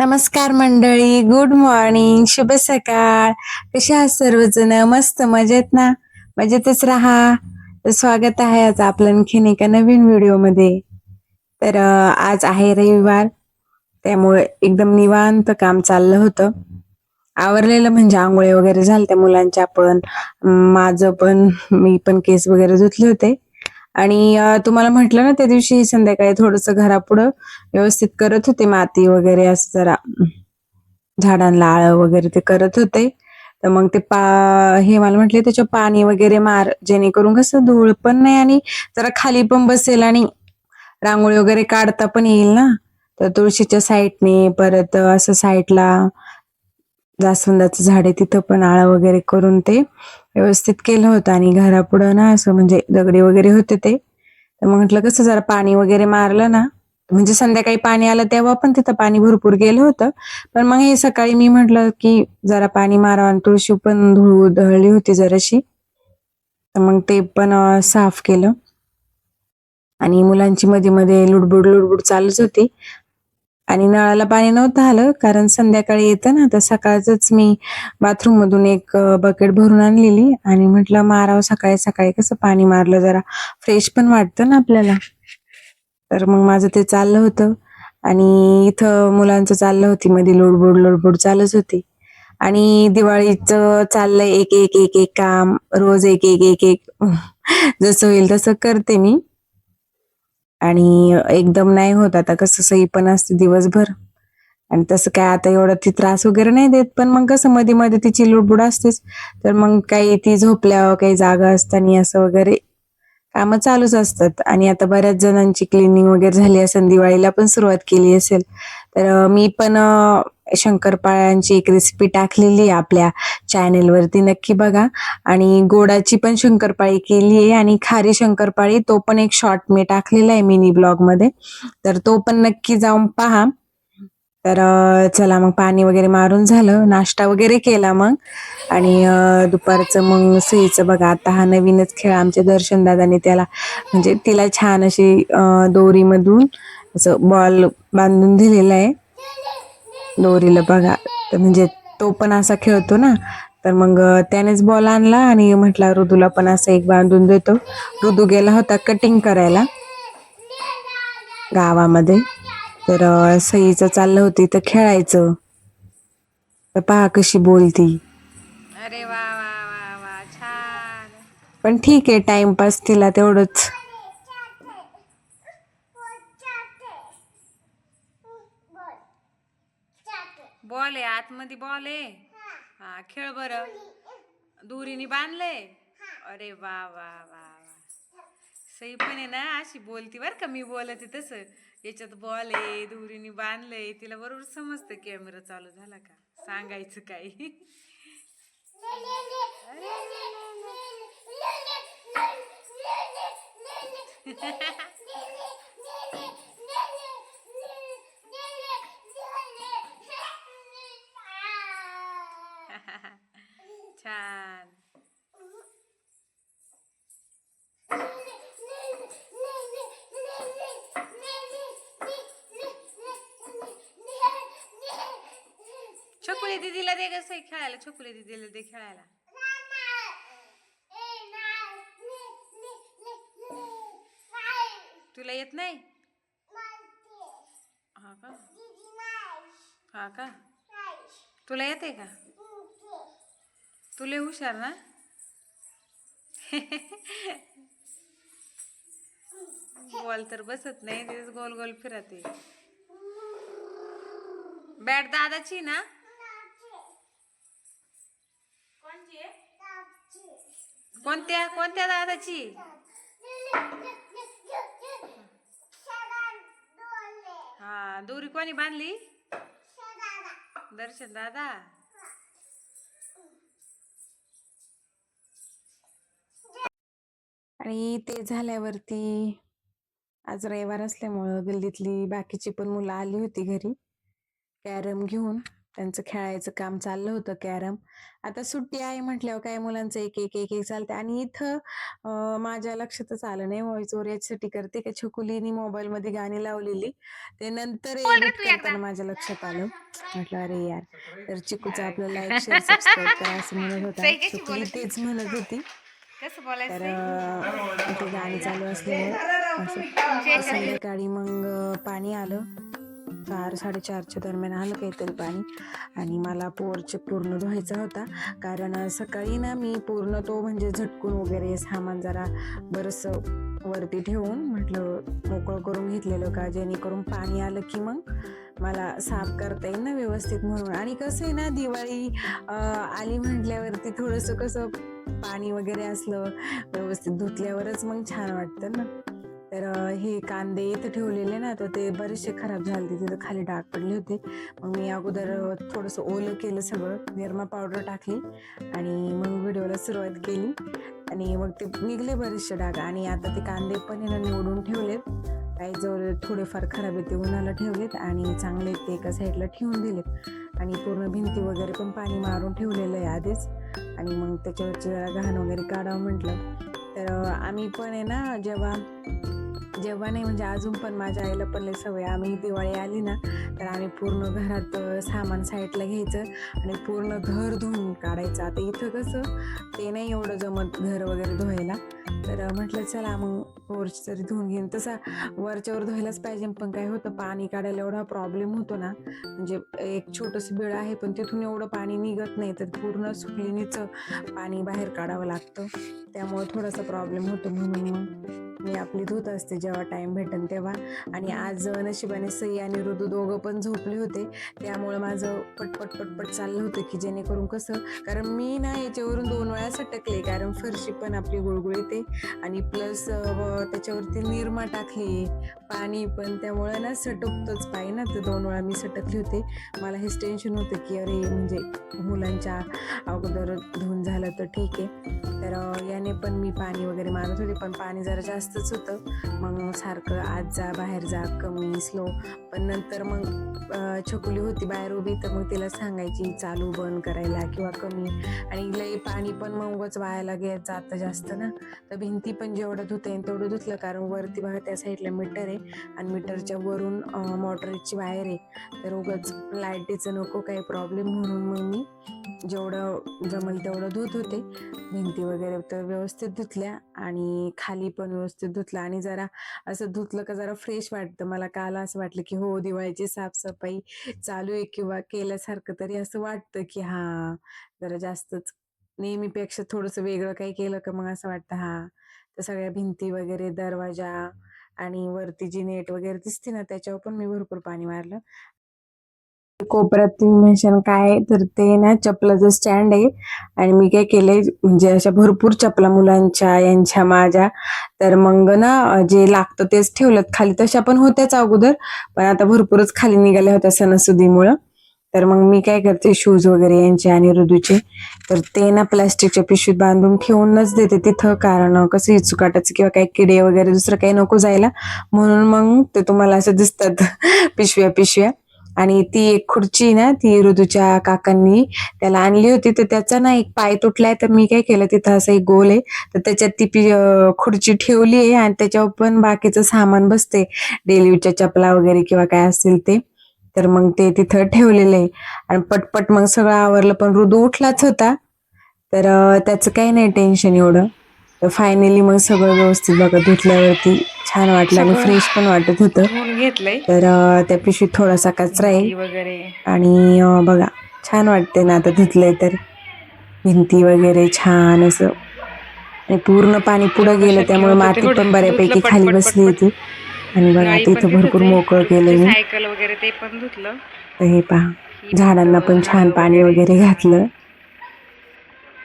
नमस्कार मंडळी good morning शुभ सकाळ. कसे आहात सर्वजण? मस्त मजेत ना? मजेतच राहा. तर स्वागत आहे आज आपलं आणखीन एका नवीन व्हिडिओमध्ये तर आज आहे रविवार. त्यामुळे एकदम निवांत काम चाललं होतं. आवरलेलं म्हणजे आंघोळी वगैरे झाल्या त्या मुलांच्या पण माझं पण मी पण केस वगैरे धुतले होते. आणि तुम्हाला म्हटलं ना त्या दिवशी संध्याकाळी थोडस घरापुढं व्यवस्थित करत होते माती वगैरे असं जरा झाडांना आळ वगैरे ते करत होते. तर मग ते पा हे मला म्हटले त्याच्या पाणी वगैरे मार जेणेकरून कसं धूळ पण नाही आणि जरा खाली पण बसेल आणि रांगोळी वगैरे काढता पण येईल ना. तर तुळशीच्या साईडने परत असं साईडला जास्वंदाचं झाड आहे तिथं पण आळं वगैरे करून ते व्यवस्थित केलं होतं आणि घरापुढं ना असं म्हणजे दगडी वगैरे होते ते. तर मग म्हटलं कसं जरा पाणी वगैरे मारलं ना म्हणजे संध्याकाळी पाणी आलं तेव्हा पण तिथं पाणी भरपूर गेलं होतं. पण मग हे सकाळी मी म्हटलं की जरा पाणी मारावं आणि तुळशी पण धूळ उधळली होती जराशी. तर मग ते पण साफ केलं. आणि मुलांची मध्ये मध्ये लुडबुड लुडबुड चालूच होती. आणि नळाला पाणी नव्हतं आलं कारण संध्याकाळी येतं ना तर सकाळच मी बाथरूम मधून एक बकेट भरून आणलेली आणि म्हटलं मारावं सकाळी सकाळी कसं पाणी मारलं जरा. फ्रेश पण वाटतं ना आपल्याला. तर मग माझं ते चाललं होतं. आणि इथं मुलांचं चाललं होती मध्ये लोडबोड लोडबोड चालूच होती. आणि दिवाळीचं चाललंय एक एक एक एक काम. रोज एक एक एक एक. जसं होईल तसं करते मी. आणि एकदम नाही होत. आता कसं सही पण असते दिवसभर. आणि तसं काय आता एवढं ती त्रास वगैरे नाही देत. पण मग कसं मध्ये मध्ये तिची लुडबुड असतेच. तर मग काही ती झोपल्यावर काही जागा असताना असं वगैरे कामं चालूच असतात. आणि आता बऱ्याच जणांची क्लिनिंग वगैरे झाली असेल. दिवाळीला पण सुरुवात केली असेल. तर मी पण शंकरपाळ्यांची एक रेसिपी टाकलेली आहे आपल्या चॅनेलवरती नक्की बघा. आणि गोडाची पण शंकरपाळी केली आहे आणि खारी शंकरपाळी तो पण एक शॉर्ट मी टाकलेला आहे मिनी ब्लॉगमध्ये तर तो पण नक्की जाऊन पहा. तर चला मग पाणी वगैरे मारून झालं नाश्ता वगैरे केला मग. आणि दुपारचं मग सुईचं बघा आता हा नवीनच खेळ आमच्या दर्शनदादाने त्याला म्हणजे तिला छान अशी दोरीमधून असं बॉल बांधून दिलेला आहे. दोरीला बघा. तर म्हणजे तो पण असा खेळतो ना. तर मग त्यानेच बॉल आणला आणि म्हटला ऋदूला पण असं एक बांधून देतो. ऋदू गेला होता कटिंग करायला. गावामध्ये. तर सईचं चाललं होती तर खेळायचं. तर पहा कशी बोलती. अरे वा वा वा वा छान. पण ठीक आहे टाइमपास तिला तेवढंच. बॉल आहे आतमध्ये बॉल आहे. हा खेळ बर. दुरीने बांधलंय? अरे वा वा वा वा. सई पण आहे ना अशी बोलती बर का मी बोलते तसं. याच्यात बॉल आहे दुरीने बांधलंय तिला बरोबर समजतं कॅमेरा चालू झाला का? सांगायचं काही. छान. छोकुले दीदीला दे कसं खेळायला छोकुले दीदीला दे खेळायला. तुला येत नाही? हा का? हा का? तुला येते का? तुला हुशार ना? बॉल तर बसत नाही तेच गोल गोल फिरते. बॅट दादाची ना? कोणत्या कोणत्या दादाची? हा दोरी कोणी बांधली? दर्शन दादा. आणि ते झाल्यावरती आज रविवार असल्यामुळं गल्लीतली बाकीची पण मुलं आली होती घरी. कॅरम घेऊन त्यांचं खेळायचं काम चाललं होतं कॅरम. आता सुट्टी आहे म्हटल्यावर काय मुलांचं एक एक एक एक चालते आणि इथं माझ्या लक्षातच आलं नाही व्हॉइस ओव्हर याच्यासाठी करते का? छकुलीनी मोबाईल मध्ये गाणी लावलेली. ते नंतर edit करताना माझ्या लक्षात आलं. म्हटलं अरे यार तर चिकूचा आपल्याला लाईक शेअर सबस्क्राईब करा असं म्हणत होता. चुकली तेच म्हणत होती. तर इथे गाणी चालू असल्यामुळे असं. संध्याकाळी मग पाणी आलं. चार साडेचारच्या दरम्यान आलं काहीतरी पाणी. आणि मला पोरचे पूर्ण धुवायचा होता. कारण सकाळी ना मी पूर्ण तो म्हणजे झटकून वगैरे सामान जरा बरंचसं वरती ठेवून म्हटलं मोकळं करून घेतलेलं का? जेणेकरून पाणी आलं की मग मला साफ करता येईल ना व्यवस्थित म्हणून. आणि कसं आहे ना दिवाळी आली म्हटल्यावरती थोडंसं कसं पाणी वगैरे असलं व्यवस्थित धुतल्यावरच मग छान वाटतं ना. तर हे कांदे इथं ठेवलेले ना तर ते बरेचसे खराब झाले तिथं खाली डाग पडले होते. मग मी अगोदर थोडंसं ओलं केलं सगळं. निरमा पावडर टाकली आणि मग व्हिडिओला सुरुवात केली. आणि मग ते निघले बरेचसे डाग. आणि आता ते कांदे पण ना निवडून ठेवलेत. काही जवळ थोडेफार खराब आहेत ते उन्हाला ठेवलेत आणि चांगले ते एका साईडला ठेवून दिलेत. आणि पूर्ण भिंती वगैरे पण पाणी मारून ठेवलेलं आहे आधीच. आणि मग त्याच्यावरची जरा घाण वगैरे काढावं म्हटलं. तर आम्ही पण आहे ना जेव्हा जेव्हा नाही म्हणजे अजून पण माझ्या आईला पण लई सवय आम्ही दिवाळी आली ना तर आम्ही पूर्ण घरात सामान साईडला घ्यायचं आणि पूर्ण घर धुवून काढायचं. आता इथं कसं ते नाही एवढं जमत घर वगैरे धुवायला. तर म्हटलं चला मग पोर्च तरी धुवून घेईन. तसा वरच्यावर धुवायलाच पाहिजे पण काय होतं पाणी काढायला एवढा प्रॉब्लेम होतो ना म्हणजे एक छोटंसं बिळ आहे पण तिथून एवढं पाणी निघत नाही तर पूर्ण सुकलिनीचं पाणी बाहेर काढावं लागतं. त्यामुळे थोडासा प्रॉब्लेम होतो म्हणून मग. मी आपली धुत असते जेव्हा टाईम भेटेल तेव्हा. आणि आज नशिबाने सई आणि ऋतू दोघं पण झोपले होते. त्यामुळं माझं पटपट पटपट चाललं होतं की जेणेकरून कसं कारण मी ना याच्यावरून दोन वेळा सटकले कारण फरशी पण आपली गुळगुळीत आहे. आणि प्लस त्याच्यावरती निरमा टाकली पाणी पण त्यामुळं ना सटकतोच पाय ना. तर दोन वेळा मी सटकले होते. मला हेच टेन्शन होतं की अरे म्हणजे मुलांच्या अगोदर धुवून झालं तर ठीक आहे. तर याने पण मी पाणी वगैरे मारत होते. पण पाणी जरा जास्तच होतं. मग सारखं आज जा बाहेर जा कमी स्लो पण नंतर मग छकुली होती बाहेर उभी तर मग तिला सांगायची चालू बंद करायला किंवा कमी. आणि लई पाणी पण मग उगाच वायाला घेत जातं जास्त ना. तर भिंती पण जेवढं धुता येईल तेवढं धुतलं कारण वरती बघा त्या साईडला मीटर आहे आणि मीटरच्या वरून मोटरची वायर आहे. तर उगाच लाईटीचं नको काही प्रॉब्लेम म्हणून मग मी जेवढं जमल तेवढं धुत होते. भिंती वगैरे तर व्यवस्थित धुतल्या आणि खाली पण व्यवस्थित धुतलं आणि जरा असं धुतलं का जरा फ्रेश वाटतं. मला काल असं वाटलं की हो दिवाळीची साफसफाई चालू आहे किंवा केल्यासारखं तरी असं वाटतं की हा जरा जास्तच नेहमीपेक्षा थोडंसं वेगळं काही केलं का मग असं वाटतं हा. तर सगळ्या भिंती वगैरे दरवाजा आणि वरती जी नेट वगैरे दिसते ना त्याच्यावर पण मी भरपूर पाणी मारलं. कोपऱ्यात तुम्ही काय तर ते ना चपलाचं स्टँड आहे. आणि मी काय केलंय म्हणजे अशा भरपूर चपला मुलांच्या यांच्या माझ्या. तर मग ना जे लागतं तेच ठेवलं खाली तशा पण होत्याच अगोदर पण आता भरपूरच खाली निघाल्या होत्या सणासुदीमुळं. तर मग मी काय करते शूज वगैरे यांचे आणि ऋतूचे तर ते ना प्लास्टिकच्या पिशवीत बांधून ठेवूनच देते तिथं. कारण कसं इचुकाटाचं किंवा काही किडे वगैरे दुसरं काही नको जायला. म्हणून मग ते तुम्हाला असं दिसतात पिशव्या पिशव्या आणि ती एक खुर्ची ना ती ऋतूच्या काकांनी त्याला आणली होती. तर त्याचा ना एक पाय तुटलाय तर मी काय केलं तिथं असं एक गोल आहे. तर त्याच्यात ती पि- खुर्ची ठेवली आहे आणि त्याच्यावर पण बाकीचं सामान बसते डेलीच्या चपला वगैरे किंवा काय असतील ते. तर मग ते तिथं ठेवलेलं आहे. आणि पटपट मग सगळं आवरलं पण ऋतू उठलाच होता. तर त्याचं काही नाही टेन्शन एवढं. फायनली मग सगळं व्यवस्थित बघा धुतल्यावरती छान वाटलं आणि फ्रेश पण वाटत होतं. घेतलंय. तर त्या पिशवीत थोडासा कचरा आहे. वगैरे. आणि बघा छान वाटते ना आता धुतलंय तर. भिंती वगैरे छान असं. आणि पूर्ण पाणी पुढे गेलं त्यामुळे माती पण बऱ्यापैकी खाली बसली होती. आणि बघा तिथंच भरपूर. मोकळं केलंय मी. सायकल वगैरे ते पण धुतलं. तर हे पहा झाडांना पण छान पाणी वगैरे घातलं.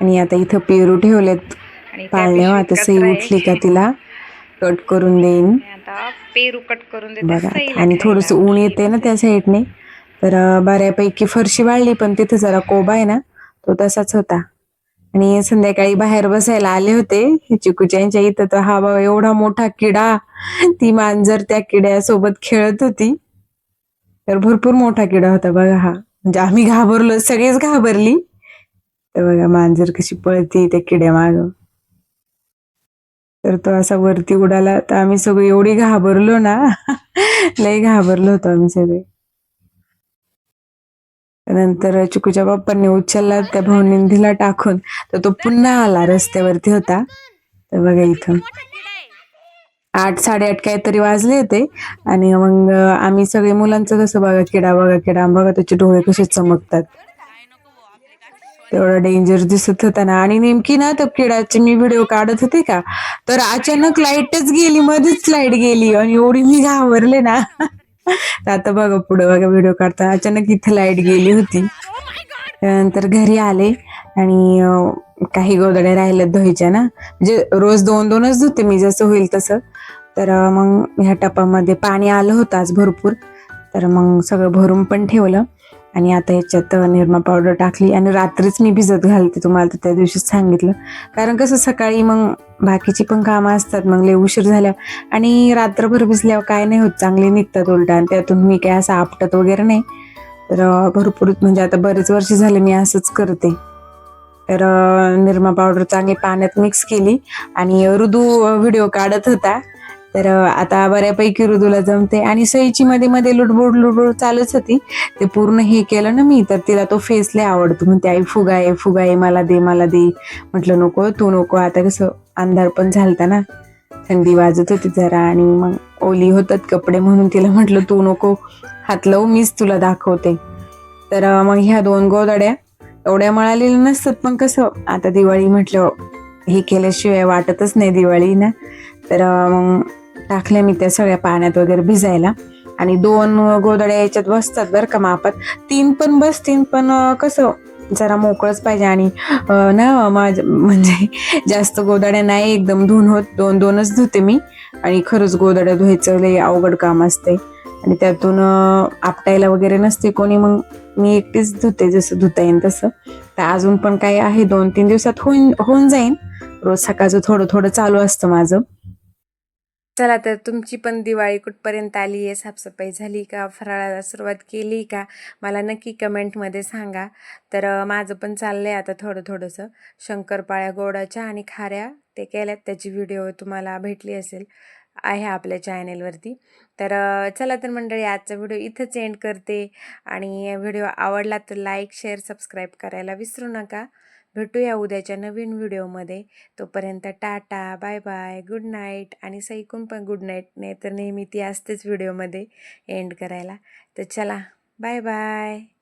आणि आता इथं पेरू ठेवलेत. पिशवीत आता सई. उठली का तिला? कट करून देईन. आता पेरू कट करून बघा आणि. थोडस ऊन येते ना त्या साईडने. तर बऱ्यापैकी फरशी वाळली पण तिथे जरा कोबा आहे ना तो तसाच होता. आणि संध्याकाळी बाहेर बसायला आले होते. चिकूच्या इथं तर हा बघा एवढा मोठा किडा ती मांजर त्या किड्यासोबत खेळत होती. तर भरपूर मोठा किडा होता बघा हा. म्हणजे आम्ही घाबरलो सगळेच घाबरली. तर बघा मांजर कशी पळती त्या किड्या माग तर तो असा वरती उडाला. तर आम्ही सगळे एवढी घाबरलो ना लय घाबरलो होतो आम्ही सगळे. नंतर चिकूच्या बाप्पांनी उचलला त्या भाऊनिंदीला टाकून. तर तो पुन्हा आला रस्त्यावरती होता. तर बघा इथं. आठ साडेआठ काहीतरी वाजले होते. आणि मग आम्ही सगळे मुलांचं कसं बघा किडा बघा किडा. बघा त्याचे डोळे कसे चमकतात. तेवढा डेंजर दिसत होता ना. आणि नेमकी ना त्या मी व्हिडिओ काढत होते का तर अचानक लाईटच गेली मध्येच लाइट गेली आणि एवढी मी घाबरले ना. आता बघा पुढे बघा व्हिडिओ काढता. अचानक इथे लाइट गेली होती. त्यानंतर घरी आले आणि काही गोदड्या राहिल्या धुवायच्या ना. म्हणजे रोज दोन दोनच धुते मी जसं होईल तसं. तर मग ह्या टपामध्ये पाणी आलं होतं आज भरपूर. तर मग सगळं भरून पण ठेवलं. आणि आता याच्यात निरमा पावडर टाकली आणि रात्रीच मी भिजत घालते तुम्हाला तर त्या दिवशीच सांगितलं. कारण कसं सकाळी मग बाकीची पण कामं असतात मग लय उशीर झाल्या आणि रात्रभर भिजल्यावर काय नाही होत चांगले निघतात उलटा आणि त्यातून मी काय असं आपटत वगैरे नाही. तर भरपूर म्हणजे आता बरेच वर्ष झाले मी असंच करते. तर निरमा पावडर चांगली पाण्यात मिक्स केली आणि ऋदू व्हिडिओ काढत होता. तर आता बऱ्यापैकी ऋदूला जमते. आणि सईची मध्ये मध्ये लुडबुड लुडबुड चालूच होती. ते पूर्ण हे केलं ना मी तर तिला तो फेस लय आवडतो. म्हणते आई फुगा आहे फुगा आहे मला दे मला दे. म्हटलं नको तू नको. आता कसं अंधार पण झालता ना. थंडी वाजत होती जरा आणि मग ओली होतात कपडे म्हणून तिला म्हटलं तू नको. हात लावू मीच तुला दाखवते. तर मग ह्या दोन गोदड्या एवढ्या मळालेल्या नसतात. पण कसं आता दिवाळी म्हटलं हे केल्याशिवाय वाटतच नाही दिवाळी ना. तर मग टाकल्या मी त्या सगळ्या पाण्यात वगैरे भिजायला. आणि दोन गोदड्या याच्यात बसतात बरं का मापात. तीन पण बसतीन पण कसं जरा मोकळंच पाहिजे. आणि ना माझ म्हणजे जास्त गोदाड्या नाही एकदम धुवून होत. दोन दोनच धुते मी. आणि खरंच गोदाड्या धुवायचं लय अवघड काम असते आणि त्यातून आपटायला वगैरे नसते कोणी मग मी एकटीच धुते जसं धुता येईल तसं. तर अजून पण काही आहे दोन तीन दिवसात होऊन होऊन जाईन. रोज सकाळचं थोडं थोडं चालू असतं माझं. चला तर तुमची पण दिवाळी कुठपर्यंत आली आहे? साफसफाई झाली का? फराळाला सुरुवात केली का? मला नक्की कमेंटमध्ये सांगा. तर माझं पण चाललं आहे आता थोडं थोडंसं. शंकरपाळ्या गोडाच्या आणि खाऱ्या ते केल्यात. त्याची व्हिडिओ तुम्हाला भेटली असेल. आहे आपल्या चॅनेलवरती. तर चला तर मंडळी आजचा व्हिडिओ इथंच एंड करते. आणि व्हिडिओ आवडला तर लाईक शेअर सबस्क्राईब करायला विसरू नका. भेटूया उद्याच्या नवीन व्हिडिओमध्ये. तोपर्यंत टाटा बाय बाय गुड नाईट आणि सैकून पण गुड नाईट नाही तर नेहमी ती असतेच व्हिडिओमध्ये एंड करायला. तर चला बाय बाय